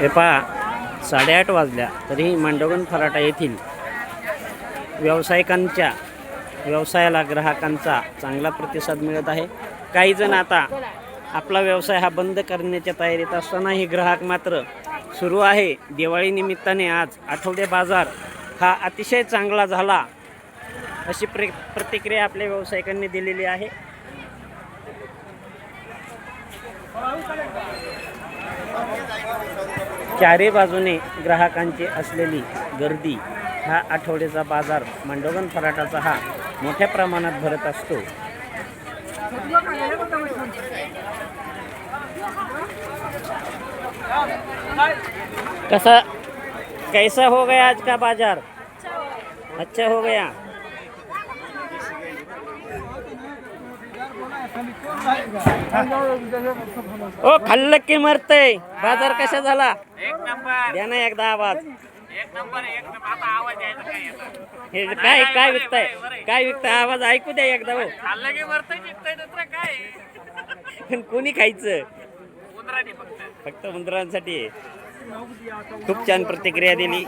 हे पहा साडेआठ वाजल्या तरीही मांडवगण फराटा येथील व्यावसायिकांच्या व्यवसायाला ग्राहकांचा चांगला प्रतिसाद मिळत आहे. काही जण आता आपला व्यवसाय हा बंद करण्याच्या तयारीत असतानाही ग्राहक मात्र सुरू आहे. दिवाळीनिमित्ताने आज आठवडे बाजार हा अतिशय चांगला झाला अशी प्र प्रतिक्रिया आपल्या व्यावसायिकांनी दिलेली आहे. चारी बाजूने ग्राहकांची असलेली गर्दी हा आठवड्याचा बाजार मांडोगन फराटाचा हा मोठ्या प्रमाणात भरत असतो. कसा कैसा हो गया आज का बाजार? अच्छा हो गया. ओ खाल्लं की मरतय. बाजार कसा झाला? एक नंबर. द्या ना एकदा आवाज. एक नंबर एक नंबर. आता आवाज यायचा काय येतं हे काय काय विकताय? काय विकताय? आवाज ऐकू द्या एकदा हो? पण कोणी खायचं? फक्त. उंदरांसाठी. आहे. खूप छान प्रतिक्रिया दिली.